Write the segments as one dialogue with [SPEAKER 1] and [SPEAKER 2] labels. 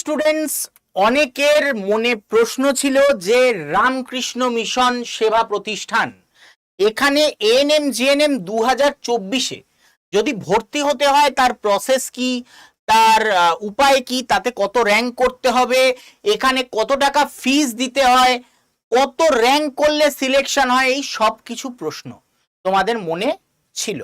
[SPEAKER 1] Students অনেকের মনে প্রশ্ন ছিল যে রামকৃষ্ণ মিশন সেবা প্রতিষ্ঠান। এখানে এএনএম জিএনএম দু হাজার চব্বিশে যদি ভর্তি হতে হয়, তার প্রসেস কি? তার উপায় কি? তাতে কত র্যাঙ্ক করতে হবে? এখানে কত টাকা ফিস দিতে হয়? কত র্যাঙ্ক করলে সিলেকশন হয়? এই সব কিছু প্রশ্ন তোমাদের মনে ছিল।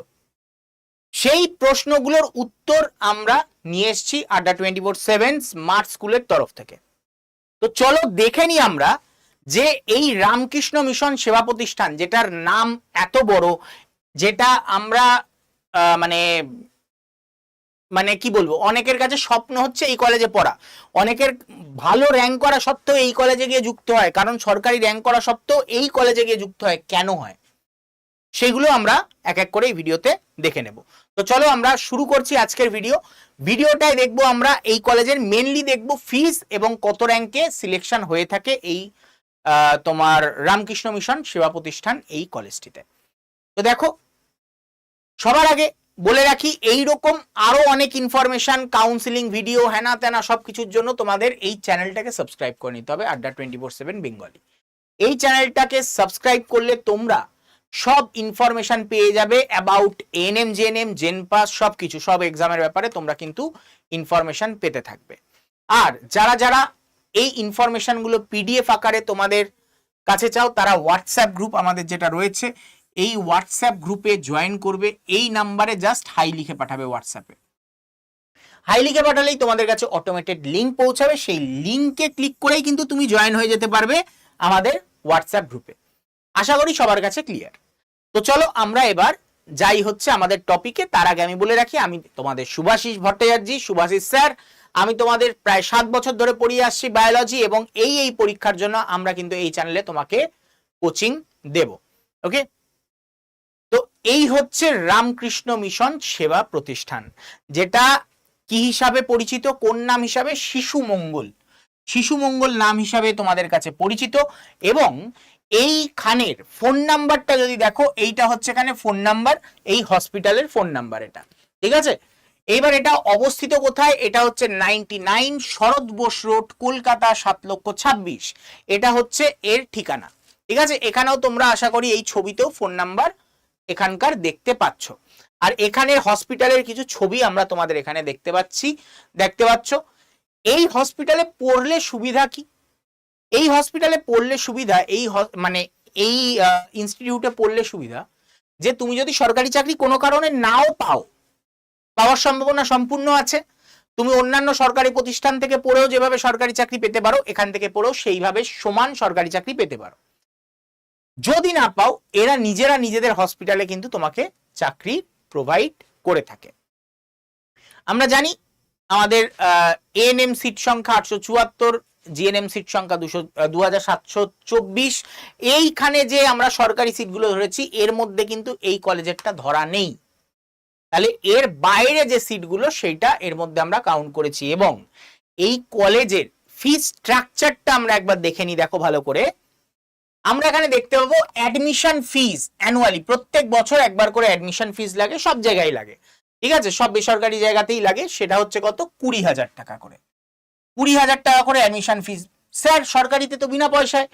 [SPEAKER 1] সেই প্রশ্নগুলোর উত্তর আমরা নিয়ে এসেছি আড্ডা টোয়েন্টি ফোর সেভেন স্মার্ট স্কুলের তরফ থেকে। তো চলো দেখে নিই আমরা যে এই রামকৃষ্ণ মিশন সেবা প্রতিষ্ঠান, যেটার নাম এত বড়, যেটা আমরা মানে মানে কি বলব, অনেকের কাছে স্বপ্ন হচ্ছে এই কলেজে পড়া। অনেকের ভালো র্যাঙ্ক করা সত্ত্বেও এই কলেজে গিয়ে যুক্ত হয়, কারণ সরকারি র্যাঙ্ক করা সত্ত্বেও এই কলেজে গিয়ে যুক্ত হয়। কেন হয়? সেগুলো আমরা এক এক করে এই ভিডিওতে দেখে নেব। তো চলো আমরা শুরু করছি আজকের ভিডিও। ভিডিওটায় দেখব আমরা এই কলেজের মেনলি দেখব ফিস এবং কত র্যাঙ্কে সিলেকশন হয়ে থাকে এই তোমার রামকৃষ্ণ মিশন সেবা প্রতিষ্ঠান এই কলেজটিতে। তো দেখো, সবার আগে বলে রাখি এই রকম আরও অনেক ইনফরমেশন কাউন্সিলিং ভিডিও হ্যানা ত্যানা সব কিছুর জন্য তোমাদের এই চ্যানেলটাকে সাবস্ক্রাইব করে নিতে হবে আড্ডা টোয়েন্টি ফোর সেভেন বেঙ্গলি এই চ্যানেলটাকে সাবস্ক্রাইব করলে তোমরা সব ইনফরমেশন পেয়ে যাবে অ্যাবাউট এনএম জেএনএম জেনপাস সব কিছু সব এক্সামের ব্যাপারে তোমরা কিন্তু ইনফরমেশন পেতে থাকবে। আর যারা যারা এই ইনফরমেশনগুলো পিডিএফ আকারে তোমাদের কাছে চাও, তারা হোয়াটসঅ্যাপ গ্রুপ আমাদের যেটা রয়েছে, এই হোয়াটসঅ্যাপ গ্রুপে জয়েন করবে। এই নাম্বারে জাস্ট হাই লিখে পাঠাবে হোয়াটসঅ্যাপে হাই লিখে পাঠালেই তোমাদের কাছে অটোমেটেড লিঙ্ক পৌঁছাবে। সেই লিঙ্কে ক্লিক করেই কিন্তু তুমি জয়েন হয়ে যেতে পারবে আমাদের হোয়াটসঅ্যাপ গ্রুপে আশা করি সবার কাছে ক্লিয়ার তো চলো আমরা এবার যাই হচ্ছে আমাদের টপিকে তার আগে আমি বলে রাখি, আমি তোমাদের সুভাষিস ভট্টাচার্য, সুভাষিস স্যার, আমি তোমাদের প্রায় সাত বছর ধরে পড়িয়ে আসছি বায়োলজি এবং এই এই পরীক্ষার জন্য আমরা কিন্তু এই চ্যানেলে তোমাকে কোচিং দেব। ওকে তো এই হচ্ছে রামকৃষ্ণ মিশন সেবা প্রতিষ্ঠান, যেটা কি হিসাবে পরিচিত, কোন নাম হিসাবে? শিশু মঙ্গল। শিশু মঙ্গল নাম হিসাবে তোমাদের কাছে পরিচিত এবং এইখানের ফোন নাম্বারটা যদি দেখো, এইটা হচ্ছে এখানে ফোন নাম্বার এই হসপিটালের ফোন নাম্বার এটা। ঠিক আছে? এইবার এটা অবস্থিত কোথায়? এটা হচ্ছে ninety nine Sarat Bose road Kolkata, সাত লক্ষ ছাব্বিশ। এটা হচ্ছে এর ঠিকানা। ঠিক আছে? এখানেও তোমরা আশা করি এই ছবিতেও ফোন নাম্বার এখানকার দেখতে পাচ্ছ। আর এখানের হসপিটালের কিছু ছবি আমরা তোমাদের এখানে দেখতে পাচ্ছি। দেখতে পাচ্ছ? এই হসপিটালে পড়লে সুবিধা কি? এই হসপিটালে পড়লে সুবিধা, এই মানে এই ইনস্টিটিউটে পড়লে সুবিধা যে তুমি যদি সরকারি চাকরি কোনো কারণে নাও পাও, পাওয়ার সম্ভাবনা সম্পূর্ণ আছে। তুমি অন্যান্য সরকারি প্রতিষ্ঠান থেকে পড়েও যেভাবে সরকারি চাকরি পেতে পারো, এখান থেকে পড়েও সেইভাবে সমান সরকারি চাকরি পেতে পারো। যদি না পাও, এরা নিজেরা নিজেদের হসপিটালে কিন্তু তোমাকে চাকরি প্রোভাইড করে থাকে। আমরা জানি, আমাদের এএনএম সিট সংখ্যা আটশো চুয়াত্তর জিএনএম সিট সংখ্যা দুশো দু হাজার সাতশো চব্বিশ। এইখানে যে আমরা সরকারি সিটগুলো ধরেছি, এর মধ্যে কিন্তু এই কলেজেরটা ধরা নেই। তাহলে এর বাইরে যে সিটগুলো সেইটা এর মধ্যে আমরা কাউন্ট করেছি। এবং এই কলেজের ফিস স্ট্রাকচারটা আমরা একবার দেখে নিই, দেখো ভালো করে। আমরা এখানে দেখতে পাবো অ্যাডমিশন ফিজ অ্যানুয়ালি প্রত্যেক বছর একবার করে অ্যাডমিশন ফিজ লাগে, সব জায়গায় লাগে। ঠিক আছে? সব বেসরকারি জায়গাতেই লাগে, সেটা হচ্ছে কত? কুড়ি হাজার টাকা করে। কুড়ি হাজার টাকা করে অ্যাডমিশন ফিস স্যার, সরকারিতে তো বিনা পয়সায়।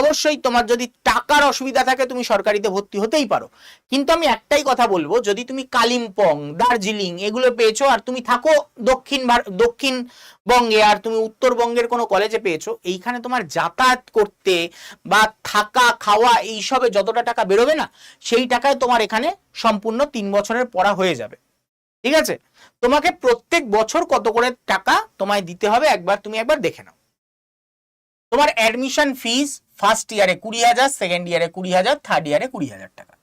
[SPEAKER 1] অবশ্যই তোমার যদি টাকার অসুবিধা থাকে, তুমি সরকারিতে ভর্তি হতেই পারো। কিন্তু আমি একটাই কথা বলব, যদি তুমি কালিম্পং, দার্জিলিং এগুলো পেয়েছ আর তুমি থাকো দক্ষিণ দক্ষিণবঙ্গে আর তুমি উত্তরবঙ্গের কোনো কলেজে পেয়েছ, এইখানে তোমার যাতায়াত করতে বা থাকা, খাওয়া এইসবে যতটা টাকা বেরোবে না, সেই টাকায় তোমার এখানে সম্পূর্ণ তিন বছরের পড়া হয়ে যাবে। ঠিক আছে? তোমাকে প্রত্যেক বছর কত করে টাকা তোমায় দিতে হবে? একবার তুমি একবার দেখে নাও। তোমার অ্যাডমিশন ফিস ফার্স্ট ইয়ারে কুড়ি হাজার সেকেন্ড ইয়ারে কুড়ি হাজার থার্ড ইয়ারে কুড়ি হাজার টাকা।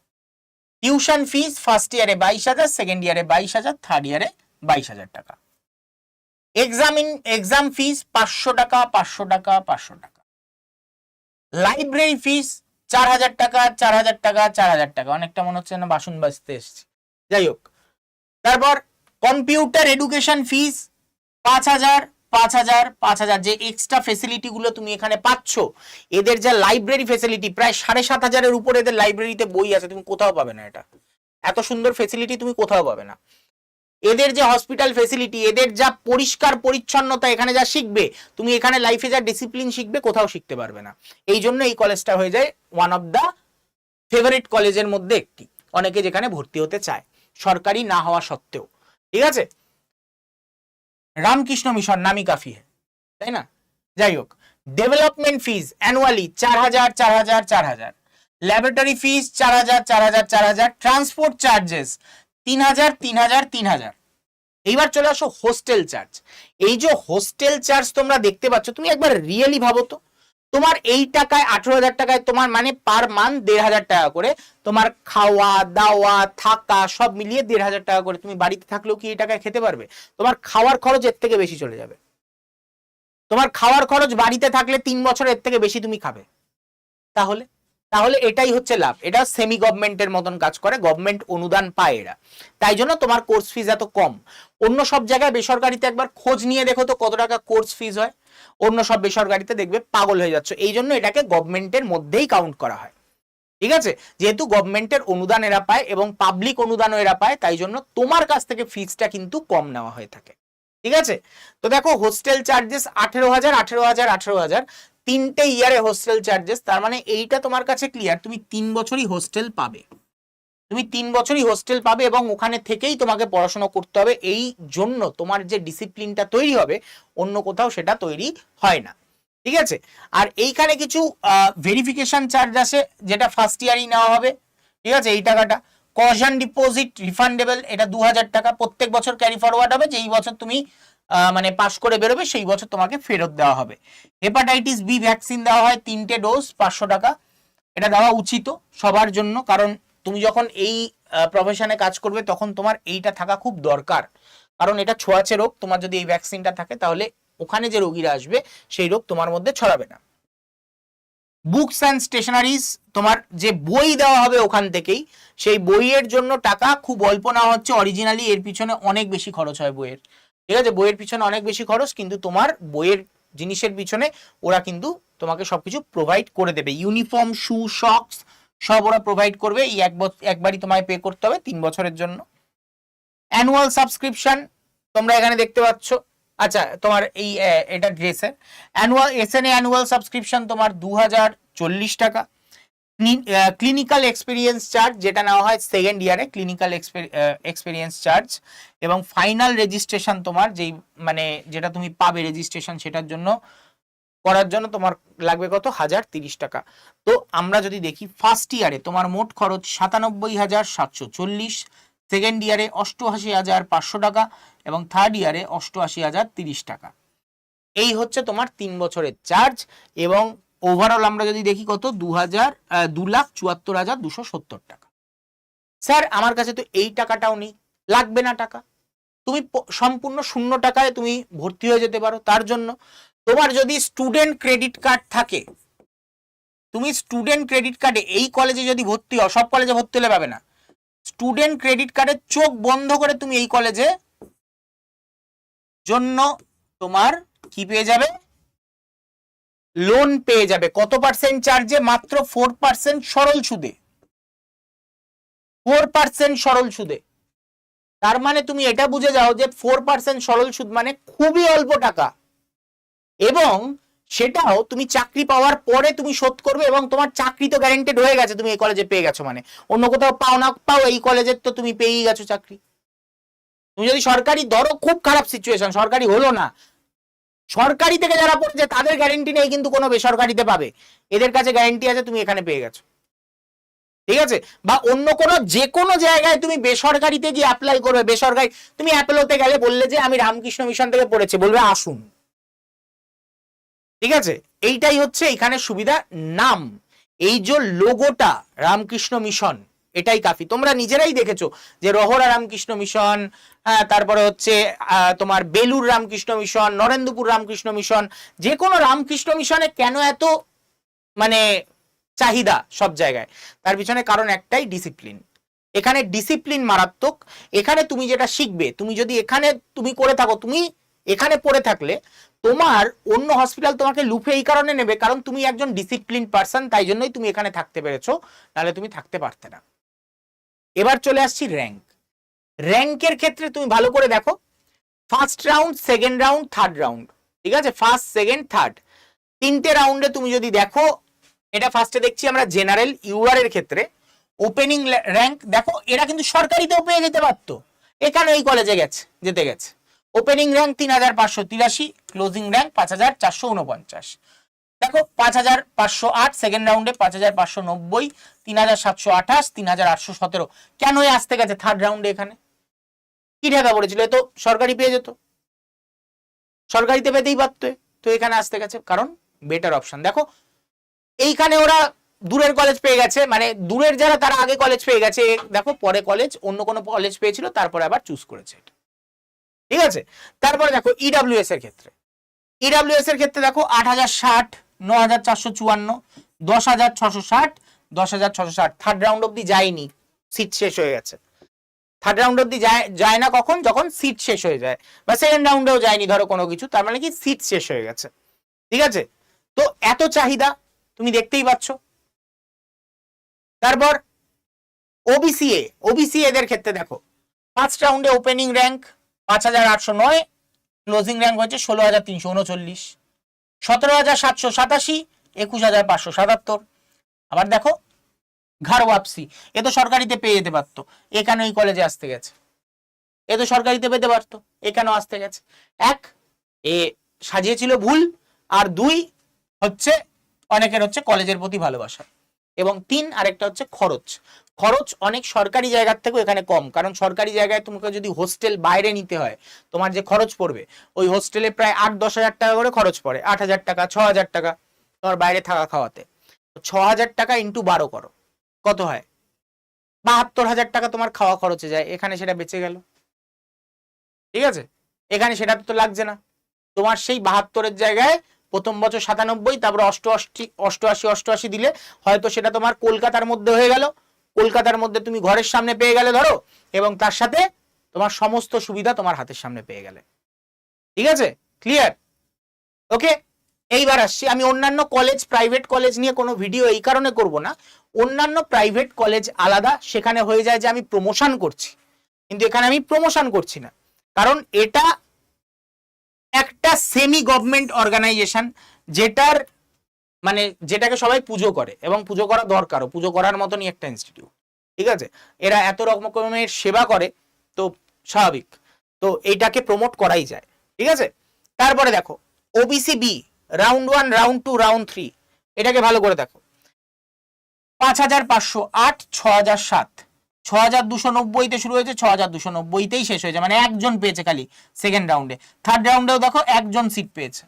[SPEAKER 1] টিউশন ফিস ফার্স্ট ইয়ারে বাইশ হাজার সেকেন্ড ইয়ারে বাইশ হাজার থার্ড ইয়ারে বাইশ হাজার টাকা। এক্সাম ইন এক্সাম ফিস পাঁচশো টাকা পাঁচশো টাকা পাঁচশো টাকা। লাইব্রেরি ফিস চার হাজার টাকা, চার হাজার টাকা, চার হাজার টাকা। অনেকটা মনে হচ্ছে না বাসন বাজতে এসছে। যাই হোক, তারপর কম্পিউটার এডুকেশন ফিস পাঁচ হাজার পাঁচ হাজার পাঁচ হাজার, যে এক্সট্রা ফেসিলিটি গুলো তুমি এখানে পাচ্ছ, এদের যা লাইব্রেরি ফেসিলিটি প্রায় সাড়ে সাত হাজারের উপরে এদের লাইব্রেরিতে বই আছে, তুমি কোথাও পাবে না এটা। এত সুন্দর ফেসিলিটি তুমি কোথাও পাবে না। এদের যে হসপিটাল ফেসিলিটি এদের যা পরিষ্কার পরিচ্ছন্নতা এখানে যা শিখবে, তুমি এখানে লাইফে যা ডিসিপ্লিন শিখবে, কোথাও শিখতে পারবে না। এই জন্য এই কলেজটা হয়ে যায় ওয়ান অফ দ্য ফেভারিট কলেজের মধ্যে একটি। অনেকে যেখানে ভর্তি হতে চায়। সরকারি না হওয়া সত্ত্বেও। ঠিক আছে? রামকৃষ্ণ মিশন নামি কাফি তাই না? যাই হোক ডেভেলপমেন্ট ফিজ অ্যানুয়ালি চার হাজার চার হাজার চার হাজার। ল্যাবরেটরি ফিজ চার হাজার চার হাজার চার হাজার। ট্রান্সপোর্ট চার্জেস তিন হাজার তিন হাজার তিন হাজার। এইবার চলে আসো হোস্টেল চার্জ এই যে হোস্টেল চার্জ তোমরা দেখতে পাচ্ছ, তুমি একবার রিয়েলি ভাবো তো। তোমার এই টাকায় আঠেরো হাজার টাকায় তোমার মানে পার মান্থ দেড় হাজার টাকা করে। তোমার খাওয়া, দাওয়া, থাকা সব মিলিয়ে দেড় হাজার টাকা করে। তুমি বাড়িতে থাকলেও কি এই টাকায় খেতে পারবে? তোমার খাওয়ার খরচ এর থেকে বেশি চলে যাবে। তোমার খাওয়ার খরচ বাড়িতে থাকলে তিন বছর এর থেকে বেশি তুমি খাবে। তাহলে? তাহলে এটাই হচ্ছে লাভ। এটা সেমি গভর্নমেন্টের মতন কাজ করে গভর্নমেন্ট অনুদান পায় এরা। তাই জন্য তোমার কোর্স ফিজ এত কম। অন্য সব জায়গায় বেসরকারিতে একবার খোঁজ নিয়ে দেখো তো কত টাকা কোর্স ফিজ হয়। অন্য সব বেসরকারিতে দেখবে পাগল হয়ে যাচ্ছে। এই জন্য এটাকে গভর্নমেন্টের মধ্যেই কাউন্ট করা হয়। ঠিক আছে? যেহেতু গভর্নমেন্টের অনুদান এরা পায় এবং পাবলিক অনুদানও এরা পায়, তাই জন্য তোমার কাছ থেকে ফিজটা কিন্তু কম নেওয়া হয়ে থাকে। ঠিক আছে? তো দেখো হোস্টেল চার্জেস আঠেরো হাজার আঠেরো হাজার আঠেরো হাজার। তিনটে ইয়ারে হোস্টেল চার্জেস তার মানে এইটা তোমার কাছে ক্লিয়ার তুমি তিন বছরই হোস্টেল পাবে। তুমি তিন বছরই হোস্টেল পাবে এবং ওখানে থেকেই তোমাকে পড়াশোনা করতে হবে। এই জন্য তোমার যে ডিসিপ্লিনটা তৈরি হবে, অন্য কোথাও সেটা তৈরি হয় না। ঠিক আছে? আর এইখানে কিছু ভেরিফিকেশন চার্জ আছে যেটা ফার্স্ট ইয়ারই নেওয়া হবে। ঠিক আছে? এই টাকাটা। কশন ডিপোজিট রিফান্ডেবল এটা দু হাজার টাকা। প্রত্যেক বছর ক্যারি ফরওয়ার্ড হবে, যেই বছর তুমি মানে পাস করে বেরোবে, সেই বছর তোমাকে ফেরত দেওয়া হবে। হেপাটাইটিস বি ভ্যাকসিন দেওয়া হয়, তিনটে ডোজ পাঁচশো টাকা। এটা দেওয়া উচিত সবার জন্য, কারণ তুমি যখন এই প্রফেশনে কাজ করবে, তখন তোমার এইটা থাকা খুব দরকার। কারণ এটা ছোঁয়াচে রোগ, তোমার যদি এই ভ্যাকসিনটা থাকে, তাহলে ওখানে যে রোগীরা আসবে, সেই রোগ তোমার মধ্যে ছড়াবে না। বুকস অ্যান্ড স্টেশনারিজ তোমার যে বই দেওয়া হবে ওখান থেকেই, সেই বইয়ের জন্য টাকা খুব অল্প নেওয়া হচ্ছে। অরিজিনালি এর পিছনে অনেক বেশি খরচ হয় বইয়ের। ঠিক আছে, বইয়ের পিছনে অনেক বেশি খরচ, কিন্তু তোমার বইয়ের জিনিসের পিছনে ওরা কিন্তু তোমাকে সবকিছু প্রোভাইড করে দেবে। ইউনিফর্ম শু শক্স সব ওরা প্রোভাইড করবে। এই এক বছর একবারই তোমায় পে করতে হবে তিন বছরের জন্য। অ্যানুয়াল সাবস্ক্রিপশন তোমরা এখানে দেখতে পাচ্ছ। আচ্ছা তোমার এই এটা ড্রেসের annual S N annual subscription তোমার দু হাজার চল্লিশ টাকা। ক্লিনিক্যাল এক্সপিরিয়েন্স চার্জ যেটা নেওয়া হয় সেকেন্ড ইয়ারে ক্লিনিক্যাল এক্সপিরিয়েন্স চার্জ এবং ফাইনাল রেজিস্ট্রেশন তোমার যেই মানে যেটা তুমি পাবে রেজিস্ট্রেশন সেটার জন্য, করার জন্য তোমার লাগবে কত? হাজার তিরিশ টাকা। তো আমরা যদি দেখি ফার্স্ট ইয়ারে তোমার মোট খরচ সাতানব্বই হাজার সাতশো চল্লিশ সেকেন্ড ইয়ারে অষ্টআশি হাজার পাঁচশো টাকা এবং থার্ড ইয়ারে অষ্টআশি হাজার তিরিশ টাকা। এই হচ্ছে তোমার তিন বছরের চার্জ এবং ওভারঅল আমরা যদি দেখি কত? দু হাজার দু লাখ চুয়াত্তর হাজার দুশো সত্তর টাকা। স্যার আমার কাছে তো এই টাকাটাও নেই। লাগবে না টাকা। তুমি সম্পূর্ণ শূন্য টাকায় তুমি ভর্তি হয়ে যেতে পারো। তার জন্য তোমার যদি স্টুডেন্ট ক্রেডিট কার্ড থাকে, তুমি স্টুডেন্ট ক্রেডিট কার্ডে এই কলেজে যদি ভর্তি হও, সব কলেজে ভর্তি হলে পাবে না। স্টুডেন্ট ক্রেডিট কার্ডের চোখ বন্ধ করে তুমি এই কলেজে জন্য তোমার কি পেয়ে যাবে? লোন পেয়ে যাবে। কত পার্সেন্ট চার্জে মাত্র ফোর পার্সেন্ট সরল সুদে। ফোর পার্সেন্ট সরল সুদে। তার মানে তুমি এটা বুঝে যাও যে ফোর পার্সেন্ট সরল সুদ মানে খুবই অল্প টাকা। এবং সেটাও তুমি চাকরি পাওয়ার পরে তুমি শোধ করবে এবং তোমার চাকরি তো গ্যারেন্টেড হয়ে গেছে, তুমি এই কলেজে পেয়ে গেছো মানে। অন্য কোথাও পাও না পাও, এই কলেজের তো তুমি পেয়েই গেছো চাকরি। তুমি যদি সরকারি, ধরো খুব খারাপ সিচুয়েশন সরকারি হলো না সরকারি থেকে যারা পড়ছে, তাদের গ্যারেন্টি নেই কিন্তু কোনো বেসরকারিতে পাবে। এদের কাছে গ্যারেন্টি আছে, তুমি এখানে পেয়ে গেছো। ঠিক আছে? বা অন্য কোনো যে কোনো জায়গায় তুমি বেসরকারিতে গিয়ে অ্যাপ্লাই করবে। বেসরকারি, তুমি অ্যাপেলোতে গেলে বললে যে, আমি রামকৃষ্ণ মিশন থেকে পড়েছি। বলবে, আসুন। ঠিক আছে? এইটাই হচ্ছে এখানে সুবিধা। নাম, এই যে লোগোটা রামকৃষ্ণ মিশন এটাই কাফি। তোমরা নিজেরাই দেখেছ যে রহরা রামকৃষ্ণ মিশন হ্যাঁ তারপরে হচ্ছে তোমার বেলুর রামকৃষ্ণ মিশন, নরেন্দ্রপুর রামকৃষ্ণ মিশন, যে কোনো রামকৃষ্ণ মিশনে কেন এত মানে চাহিদা সব জায়গায়? তার পিছনে কারণ একটাই ডিসিপ্লিন এখানে ডিসিপ্লিন মারাত্মক। এখানে তুমি যেটা শিখবে, তুমি যদি এখানে তুমি করে থাকো, তুমি এখানে পড়ে থাকলে তোমার অন্য হসপিটাল তোমাকে লুফে এই কারণে নেবে, কারণ তুমি একজন ডিসিপ্লিন পার্সন তাই জন্যই তুমি এখানে থাকতে পেরেছ, নাহলে তুমি থাকতে পারতে না। এবার চলে আসছি র্যাঙ্ক র্যাঙ্কের ক্ষেত্রে তুমি ভালো করে দেখো। First round second round third round ঠিক আছে? ফার্স্ট সেকেন্ড থার্ড তিনটে রাউন্ডে তুমি যদি দেখো, এটা ফার্স্টে দেখছি আমরা জেনারেল ইউআর এর ক্ষেত্রে। ওপেনিং র্যাঙ্ক দেখো, এরা কিন্তু সরকারিতেও পেয়ে যেতে পারতো। এখানে এই কলেজে গেছে, যেতে গেছে? ওপেনিং র্যাঙ্ক তিন হাজার পাঁচশো তিরাশি ক্লোজিং র্যাঙ্ক পাঁচ হাজার চারশো উনপঞ্চাশ। দেখো, পাঁচ হাজার পাঁচশো আট সেকেন্ড রাউন্ডে পাঁচ হাজার পাঁচশো নব্বই, তিন হাজার সাতশো আঠাশ, তিন হাজার আটশো সতেরো। কেন এ আসতে গেছে থার্ড রাউন্ডে এখানে? কি ঢাকা পড়েছিল এ তো সরকারি পেয়ে যেত। সরকারিতে পেতেই পারতো। তো এখানে আসতে গেছে। কারণ বেটার অপশন দেখো, এইখানে ওরা দূরের কলেজ পেয়ে গেছে। মানে দূরের যারা, তারা আগে কলেজ পেয়ে গেছে। দেখো, পরে কলেজ অন্য কোনো কলেজ পেয়েছিল, তারপরে আবার চুজ করেছে। ঠিক আছে? তারপরে দেখো ইডাব্লিউএস এর ক্ষেত্রে। ইডাব্লিউএস এর ক্ষেত্রে দেখো, আট হাজার ষাট ন হাজার চারশো চুয়ান্ন, দশ হাজার ছশো ষাট, দশ হাজার ছশো ষাট। থার্ড রাউন্ড অব্দি যায়নি সিট শেষ হয়ে গেছে। থার্ড রাউন্ড অব্দি যায় যায় না কখন? যখন সিট শেষ হয়ে যায়। বা সেকেন্ড রাউন্ডেও যায়নি, ধরো কোনো কিছু, তার মানে কি সিট শেষ হয়ে গেছে। ঠিক আছে? তো এত চাহিদা, তুমি দেখতেই পাচ্ছ। তারপর ওবিসিএ ওবিসি এদের ক্ষেত্রে দেখো ফার্স্ট রাউন্ডে ওপেনিং র্যাঙ্ক পাঁচ হাজার আটশো নয় ক্লোজিং র্যাঙ্ক হচ্ছে ষোলো হাজার তিনশো উনচল্লিশ। সতেরো হাজার সাতশো সাতাশি, একুশ হাজার পাঁচশো সাতাত্তর। আবার দেখো ঘর ওয়াপসি। এ তো সরকারিতে পেয়ে যেতে পারতো। এখানে ওই কলেজে আসতে গেছে। এ তো সরকারিতে পেতে পারতো। এখানেও আসতে গেছে। এক, এ সাজিয়েছিল ভুল। আর দুই, হচ্ছে, অনেকের হচ্ছে কলেজের প্রতি ভালোবাসা। এবং তিন আরেকটা হচ্ছে খরচ। খরচ অনেক সরকারি জায়গার থেকেও এখানে কম, কারণ সরকারি জায়গায় তোমাকে যদি হোস্টেল বাইরে নিতে হয়, তোমার যে খরচ পড়বে, ওই হোস্টেলে প্রায় আট, দশ হাজার টাকা করে খরচ পড়ে। আট হাজার টাকা, ছ হাজার টাকা তোমার বাইরে থাকা খাওয়াতে। ছ হাজার টাকা ইন্টু বারো করো। কত হয়? বাহাত্তর হাজার টাকা তোমার খাওয়া খরচে যায়। এখানে সেটা বেঁচে গেল। ঠিক আছে? এখানে সেটা তো লাগছে না। তোমার সেই বাহাত্তরের জায়গায় প্রথম বছর সাতানব্বই, তারপরে অষ্টআশি অষ্টআশি অষ্টআশি দিলে হয়তো সেটা তোমার কলকাতার মধ্যে হয়ে গেল। কলকাতার মধ্যে তুমি ঘরের সামনে পেয়ে গেলে ধরো, এবং তার সাথে তোমার সমস্ত সুবিধা তোমার হাতের সামনে পেয়ে গেলে। ঠিক আছে? ক্লিয়ার ওকে এইবার আসছি। আমি অন্যান্য কলেজ প্রাইভেট কলেজ নিয়ে কোনো ভিডিও এই কারণে করব না। অন্যান্য প্রাইভেট কলেজ আলাদা। সেখানে হয়ে যায় যে আমি প্রমোশন করছি। কিন্তু এখানে আমি প্রমোশন করছি না। কারণ এটা একটা সেমি গভর্নমেন্ট অর্গানাইজেশন যেটার মানে যেটাকে সবাই পুজো করে এবং পুজো করা দরকারও পুজো করার মতনই একটা ইনস্টিটিউট ঠিক আছে? এরা এত রকমের সেবা করে, তো স্বাভাবিক। তো এইটাকে প্রমোট করাই যায়, ঠিক আছে? তারপরে দেখো OBC B round one round two round three এটাকে ভালো করে দেখো। পাঁচ হাজার পাঁচশো আট, ছ হাজার সাত। ছ হাজার দুশো নব্বইতে শুরু হয়েছে ছ হাজার দুশো নব্বইতেই শেষ হয়েছে মানে একজন পেয়েছে খালি সেকেন্ড রাউন্ডে থার্ড রাউন্ডেও দেখো একজন সিট পেয়েছে।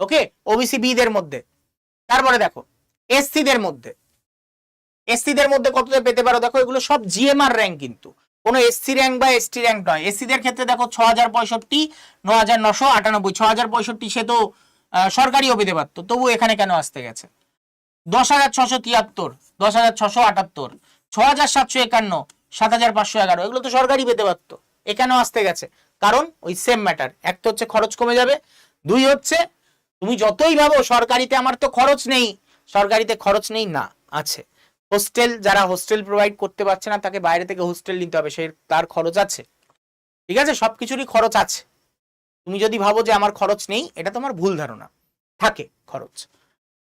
[SPEAKER 1] ওকে ওবিসি বি দের মধ্যে। তারপরে দেখো এসসি দের মধ্যে। এসসি দের মধ্যে কতটা পেতে পারো? দেখো, এগুলো সব জিএমআর র্যাঙ্ক কিন্তু। কোনো এসসি র্যাঙ্ক বা এসটি র্যাঙ্ক নয়। এসসি দের ক্ষেত্রে দেখো ছ হাজার পঁয়ষট্টি ন হাজার নশো আটানব্বই। ছ হাজার পঁয়ষট্টি সে তো সরকারিও পেতে পারতো। তবু এখানে কেন আসতে গেছে? দশ হাজার ছশো তিয়াত্তর, দশ হাজার ছশো আটাত্তর। ছ হাজার সাতশো একান্ন, সাত হাজার পাঁচশো এগারো, এগুলো তো সরকারি পেতে পারতো এখানেও আসতে গেছে। কারণ ওই সেম ম্যাটার এক তো হচ্ছে খরচ কমে যাবে, দুই হচ্ছে তুমি যতই ভাবো সরকারিতে আমার তো খরচ নেই, সরকারিতে খরচ নেই না, আছে। হোস্টেল, যারা হোস্টেল প্রোভাইড করতে পারছে না, তাকে বাইরে থেকে হোস্টেল নিতে হবে সেই তার খরচ আছে। ঠিক আছে? সবকিছুরই খরচ আছে। তুমি যদি ভাবো যে আমার খরচ নেই, এটা তোমার ভুল ধারণা। থাকে খরচ।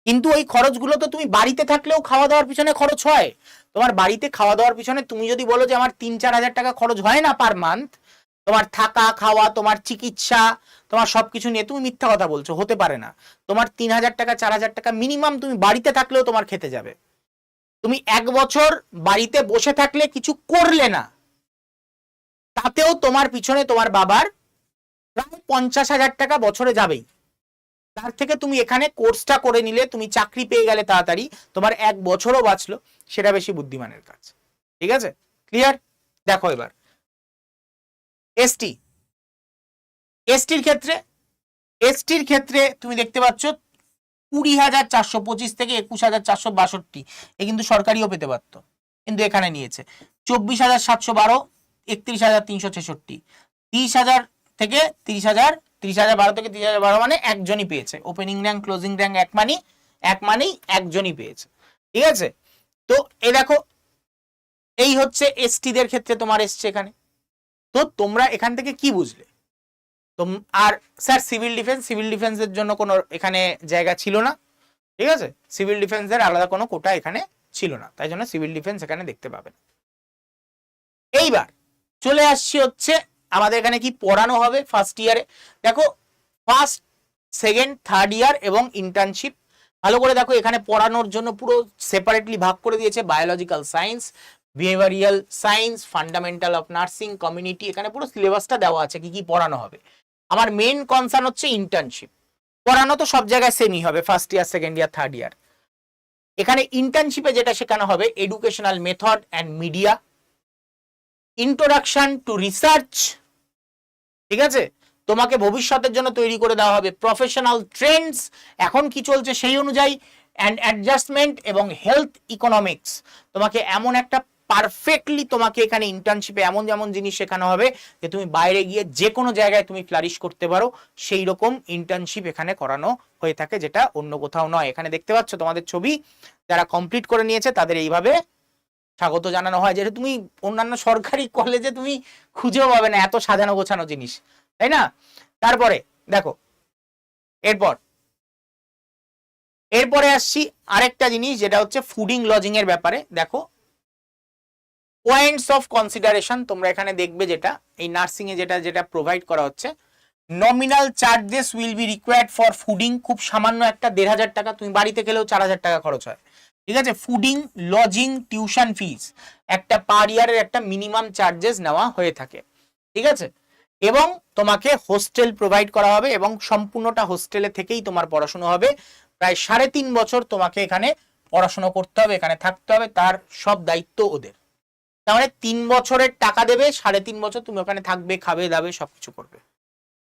[SPEAKER 1] কিন্তু ওই খরচগুলো তো তুমি বাড়িতে থাকলেও খাওয়া দাওয়ার পিছনে খরচ হয়। তোমার বাড়িতে খাওয়া দাওয়ার পিছনে তুমি যদি বলো যে আমার তিন চার হাজার টাকা খরচ হয় না পার মান্থ তোমার থাকা, খাওয়া, তোমার চিকিৎসা, তোমার সবকিছু নিয়ে তুমি মিথ্যা কথা বলছো, হতে পারে না। তোমার তিন হাজার টাকা, চার হাজার টাকা মিনিমাম তুমি বাড়িতে থাকলেও তোমার খেতে যাবে। তুমি এক বছর বাড়িতে বসে থাকলে কিছু করলে না। তাতেও তোমার পিছনে তোমার বাবার প্রায় পঞ্চাশ হাজার টাকা বছরে যাবেই। তার থেকে তুমি এখানে কোর্সটা করে নিলে তুমি চাকরি পেয়ে গেলে তাড়াতাড়ি, তোমার এক বছরও বাঁচলো, সেটা বেশি বুদ্ধিমানের কাজ। ঠিক আছে? ক্লিয়ার দেখো এবার। এসটি এসটির ক্ষেত্রে এসটির ক্ষেত্রে তুমি দেখতে পাচ্ছ কুড়ি হাজার চারশো পঁচিশ থেকে একুশ হাজার চারশো বাষট্টি। এ কিন্তু সরকারিও পেতে পারত, কিন্তু এখানে নিয়েছে। চব্বিশ হাজার সাতশো বারো, একত্রিশ হাজার তিনশো ছেষট্টি। তিরিশ হাজার থেকে তিরিশ হাজার তিরিশ হাজার বারো থেকে তিরিশ হাজার বারো মানে একজনই পেয়েছে। ওপেনিং র্যাঙ্ক ক্লোজিং র্যাঙ্ক এক মানি এক মানেই একজনই পেয়েছে। ঠিক আছে? তো এ দেখো, এই হচ্ছে এসটিদের ক্ষেত্রে তোমার এসছে এখানে। তো তোমরা এখান থেকে কি বুঝলে? আর স্যার সিভিল ডিফেন্স সিভিল ডিফেন্সের জন্য কোনো এখানে জায়গা ছিল না। ঠিক আছে? সিভিল ডিফেন্সের আলাদা কোনো কোটা এখানে ছিল না। তাই জন্য সিভিল ডিফেন্স এখানে দেখতে পাবেন এইবার চলে আসছি হচ্ছে আমাদের এখানে কি পড়ানো হবে ফার্স্ট ইয়ারে দেখো ফার্স্ট সেকেন্ড থার্ড ইয়ার এবং ইন্টার্নশিপ ভালো করে দেখো, এখানে পড়ানোর জন্য পুরো সেপারেটলি ভাগ করে দিয়েছে biological science behavioural science fundamental of nursing community এখানে পুরো সিলেবাসটা দেওয়া আছে কি কি পড়ানো হবে। আমার মেন কনসার্ন হচ্ছে ইন্টার্নশিপ পড়ানো তো সব জায়গায় সেমই হবে first year second year third year এখানে ইন্টার্নশিপে যেটা শেখানো হবে educational method and media introduction to research ঠিক আছে? তোমাকে ভবিষ্যতের জন্য তৈরি করে দেওয়া হবে প্রফেশনাল ট্রেন্ডস এখন কি চলছে সেই অনুযায়ী অ্যান্ড অ্যাডজাস্টমেন্ট এবং হেলথ ইকোনমিক্স তোমাকে এমন একটা পারফেক্টলি তোমাকে এখানে ইন্টার্নশিপে এমন যেমন জিনিস শেখানো হবে যে তুমি বাইরে গিয়ে যে কোনো জায়গায় তুমি ফ্লারিশ করতে পারো, সেই রকম ইন্টার্নশিপ এখানে করানো হয়ে থাকে, যেটা অন্য কোথাও নয়। এখানে দেখতে পাচ্ছ তোমাদের ছবি, যারা কমপ্লিট করে নিয়েছে তাদের এইভাবে স্বাগত জানানো হয় যেটা তুমি অন্যান্য সরকারি কলেজে তুমি খুঁজেও পাবে না এত সাজানো গোছানো জিনিস, তাই না? তারপরে, দেখো, এরপর, এরপরে আসছি আরেকটা জিনিস যেটা হচ্ছে ফুডিং লজিং এর ব্যাপারে, দেখো পয়েন্টস অফ কনসিডারেশন তোমরা এখানে দেখবে যেটা, এই নার্সিং এ যেটা যেটা প্রোভাইড করা হচ্ছে nominal charges will be required for fooding খুব সামান্য একটা দেড় হাজার টাকা, তুমি বাড়িতে গেলেও চার হাজার টাকা খরচ হয়। ঠিক আছে? ফুডিং লজিং টিউশন ফিস একটা পার ইয়ারের একটা মিনিমাম চার্জেস নেওয়া হয়ে থাকে। ঠিক আছে? এবং তোমাকে হোস্টেল প্রোভাইড করা হবে এবং সম্পূর্ণটা হোস্টেলে থেকেই তোমার পড়াশোনা হবে। প্রায় সাড়ে তিন বছর তোমাকে এখানে পড়াশোনা করতে হবে, এখানে থাকতে হবে, তার সব দায়িত্ব ওদের। তার মানে তিন বছরের টাকা দেবে, সাড়ে তিন বছর তুমি ওখানে থাকবে, খাবে, দাবে, সবকিছু করবে।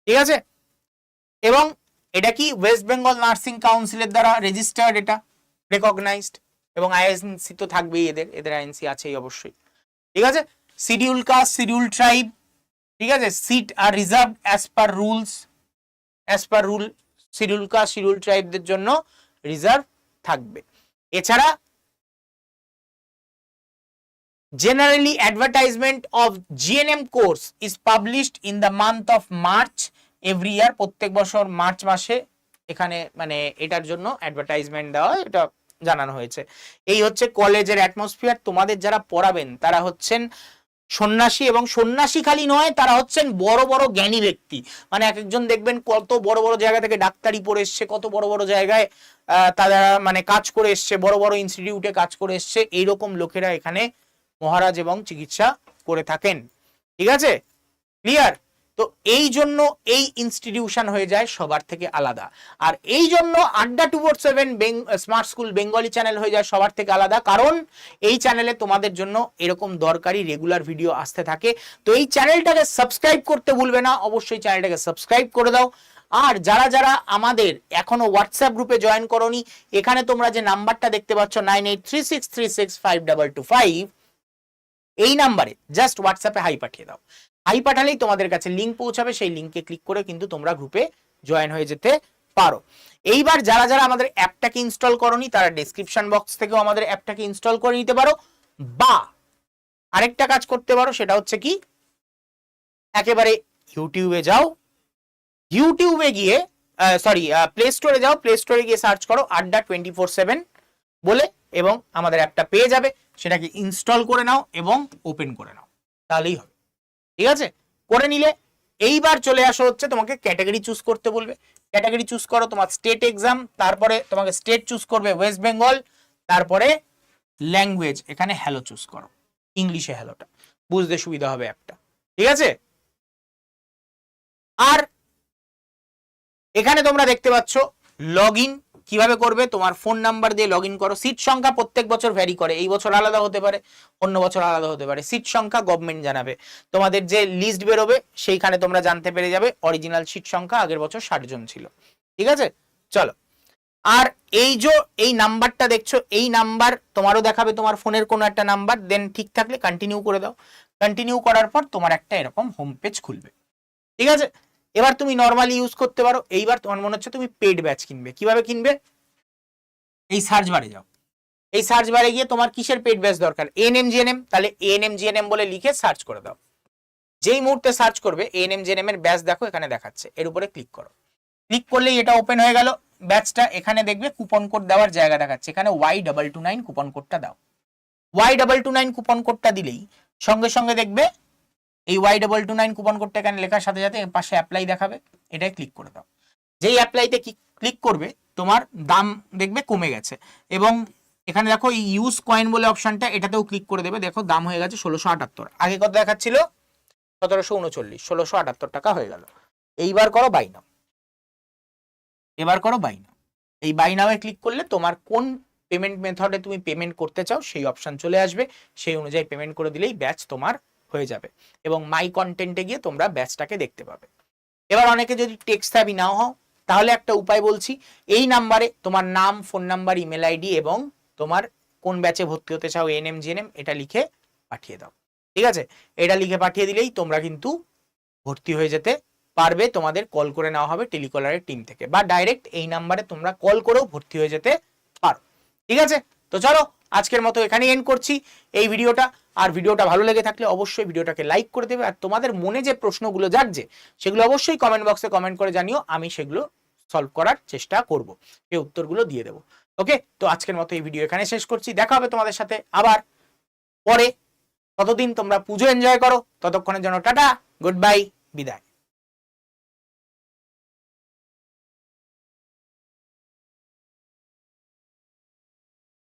[SPEAKER 1] ঠিক আছে? এবং এটা কি ওয়েস্ট বেঙ্গল নার্সিং কাউন্সিলের দ্বারা রেজিস্টার্ড এটা? রেকগনাইজড এবং আইএনসি তো থাকবেই এদের এদের আইএনসি আছেই অবশ্যই। ঠিক আছে? শিডিউল কাস্ট শিডিউল ট্রাইব ঠিক আছে? সিট আর reserve as per rules as per rule schedule caste schedule ট্রাইবদের জন্য রিজার্ভ থাকবে। এছাড়া Generally, advertisement of GNM course is published in the month of March every year. প্রত্যেক বছর মার্চ মাসে এখানে মানে এটার জন্য অ্যাডভার্টাইজমেন্ট দেওয়া হয়, এটা জানানো হয়েছে। এই হচ্ছে কলেজের অ্যাটমসফিয়ার তোমাদের যারা পড়াবেন, তারা হচ্ছেন সন্ন্যাসী এবং সন্ন্যাসী খালি নয়, তারা হচ্ছেন বড় বড় জ্ঞানী ব্যক্তি। মানে এক একজন দেখবেন কত বড় বড় জায়গা থেকে ডাক্তারি পড়ে এসছে, কত বড় বড় জায়গায় তারা মানে কাজ করে এসছে, বড় বড় ইনস্টিটিউটে কাজ করে এসছে, এইরকম লোকেরা এখানে মহারাজ এবং চিকিৎসা করে থাকেন। ঠিক আছে? ক্লিয়ার তো এই জন্য এই ইনস্টিটিউশন হয়ে যায় সবার থেকে আলাদা। আর এই জন্য আড্ডা two four seven smart school Bengali channel হয়ে যায় সবার থেকে আলাদা। কারণ এই চ্যানেলে তোমাদের জন্য এরকম দরকারি রেগুলার ভিডিও আসতে থাকে। তো এই চ্যানেলটাকে সাবস্ক্রাইব করতে ভুলবে না। অবশ্যই চ্যানেলটাকে সাবস্ক্রাইব করে দাও। আর যারা যারা আমাদের এখনও হোয়াটসঅ্যাপ গ্রুপে জয়েন করনি, এখানে তোমরা যে নাম্বারটা দেখতে পাচ্ছ nine eight three six three six five double two five এই নাম্বারে জাস্ট হোয়াটসঅ্যাপে হাই পাঠিয়ে দাও। হাই পাঠালেই তোমাদের কাছে লিঙ্ক পৌঁছাবে, সেই লিঙ্কে ক্লিক করে কিন্তু তোমরা গ্রুপে জয়েন হয়ে যেতে পারো। এইবার যারা যারা আমাদের অ্যাপটাকে ইনস্টল করনি, তারা ডেসক্রিপশন বক্স থেকেও আমাদের অ্যাপটাকে ইনস্টল করে নিতে পারো। বা আরেকটা কাজ করতে পারো, সেটা হচ্ছে কি, একেবারে ইউটিউবে যাও। ইউটিউবে গিয়ে সরি প্লে স্টোরে যাও প্লে স্টোরে গিয়ে সার্চ করো, আড্ডা টোয়েন্টি ফোর সেভেন বলে, এবং আমাদের অ্যাপটা পেয়ে যাবে। সেটাকে ইনস্টল করে নাও এবং ওপেন করে নাও। তাহলেই হবে। ঠিক আছে? করে নিলে, এইবার চলে আসো হচ্ছে তোমাকে ক্যাটাগরি চুজ করতে বলবে। ক্যাটাগরি চুজ করো তোমার স্টেট এক্সাম তারপরে তোমাকে স্টেট চুজ করবে ওয়েস্ট বেঙ্গল তারপরে ল্যাঙ্গুয়েজ এখানে হ্যালো চুজ করো। ইংলিশে হ্যালোটা বুঝতে সুবিধা হবে একটা। ঠিক আছে? আর এখানে তোমরা দেখতে পাচ্ছ লগ ইন কীভাবে করবে? তোমার ফোন নাম্বার দিয়ে লগ করো। সিট সংখ্যা প্রত্যেক বছর ভ্যারি করে। এই বছর আলাদা হতে পারে, অন্য বছর আলাদা হতে পারে। সিট সংখ্যা গভর্নমেন্ট জানাবে। তোমাদের যে লিস্ট বেরোবে, সেইখানে তোমরা জানতে পেরে যাবে। অরিজিনাল সিট সংখ্যা আগের বছর ষাট জন ছিল। ঠিক আছে? চলো। আর এই যে, এই নাম্বারটা দেখছ, এই নাম্বার তোমারও দেখাবে, তোমার ফোনের কোনো একটা নাম্বার দেন ঠিক থাকলে কন্টিনিউ করে দাও। কন্টিনিউ করার পর তোমার একটা এরকম হোম পেজ খুলবে। ঠিক আছে? এবার তুমি নর্মালি ইউজ করতে পারো, এইবার তোমার মনে হচ্ছে তুমি পেড ব্যাচ কিনবে। কীভাবে কিনবে? এই সার্চ বারে যাও। এই সার্চ বারে গিয়ে তোমার কিসের পেড ব্যাচ দরকার? এএনএম জিএনএম তাহলে এএনএম জিএনএম বলে লিখে সার্চ করে দাও। যেই মুহূর্তে সার্চ করবে এএনএম জিএনএম এর ব্যাচ দেখো, এখানে দেখাচ্ছে। এর উপরে ক্লিক করো। ক্লিক করলেই এটা ওপেন হয়ে গেল। ব্যাচটা এখানে দেখবে কুপন কোড দেওয়ার জায়গা দেখাচ্ছে। এখানে Y double two nine coupon কোডটা দাও। Y double two nine coupon কোডটা দিলেই সঙ্গে সঙ্গে দেখবে এই Y double two nine coupon কোডটা এখানে লেখার সাথে সাথে পাশে অ্যাপ্লাই দেখাবে, এটাই ক্লিক করে দাও। যেই অ্যাপ্লাইতে ক্লিক করবে, তোমার দাম দেখবে কমে গেছে। এবং এখানে দেখো এই ইউজ কয়েন বলে অপশনটা এটাতেও ক্লিক করে দেবে। দেখো দাম হয়ে গেছে ষোলোশো আটাত্তর। আগে কত দেখাচ্ছিল? সতেরোশো উনচল্লিশ, ষোলোশো আটাত্তর টাকা হয়ে গেল। এইবার করো বাই নাও এবার করো বাই নাও এই বাই ক্লিক করলে তোমার কোন পেমেন্ট মেথডে তুমি পেমেন্ট করতে চাও, সেই অপশন চলে আসবে। সেই অনুযায়ী পেমেন্ট করে দিলেই ব্যাচ তোমার হয়ে যাবে এবং মাই কন্টেন্টে গিয়ে তোমরা ব্যাচটাকে দেখতে পাবে। এবার অনেকে যদি টেক্সট হ্যাবি নাও হও, তাহলে একটা উপায় বলছি, এই নাম্বারে তোমার নাম ফোন নাম্বার ইমেল আইডি এবং তোমার কোন ব্যাচে ভর্তি হতে চাও এনএম জিএনএম এটা লিখে পাঠিয়ে দাও। ঠিক আছে? এটা লিখে পাঠিয়ে দিলেই তোমরা কিন্তু ভর্তি হয়ে যেতে পারবে, তোমাদের কল করে নেওয়া হবে টেলিকলারের টিম থেকে। বা ডাইরেক্ট এই নাম্বারে তোমরা কল করেও ভর্তি হয়ে যেতে পারো। ঠিক আছে? তো চলো আজকের মতো এখানেই এন্ড করছি এই ভিডিওটা। আর ভিডিওটা ভালো লেগে থাকলে অবশ্যই ভিডিওটাকে লাইক করে দেবে। আর তোমাদের মনে যে প্রশ্নগুলো জাগছে, সেগুলো অবশ্যই কমেন্ট বক্সে কমেন্ট করে জানিও। আমি সেগুলো সলভ করার চেষ্টা করব। এই উত্তরগুলো দিয়ে দেবো। ওকে তো আজকের মতো এই ভিডিও এখানে শেষ করছি। দেখা হবে তোমাদের সাথে আবার। পরে। ততদিন তোমরা পুজো এনজয় করো। ততক্ষণের জন্য টাটা। গুড বাই বিদায়।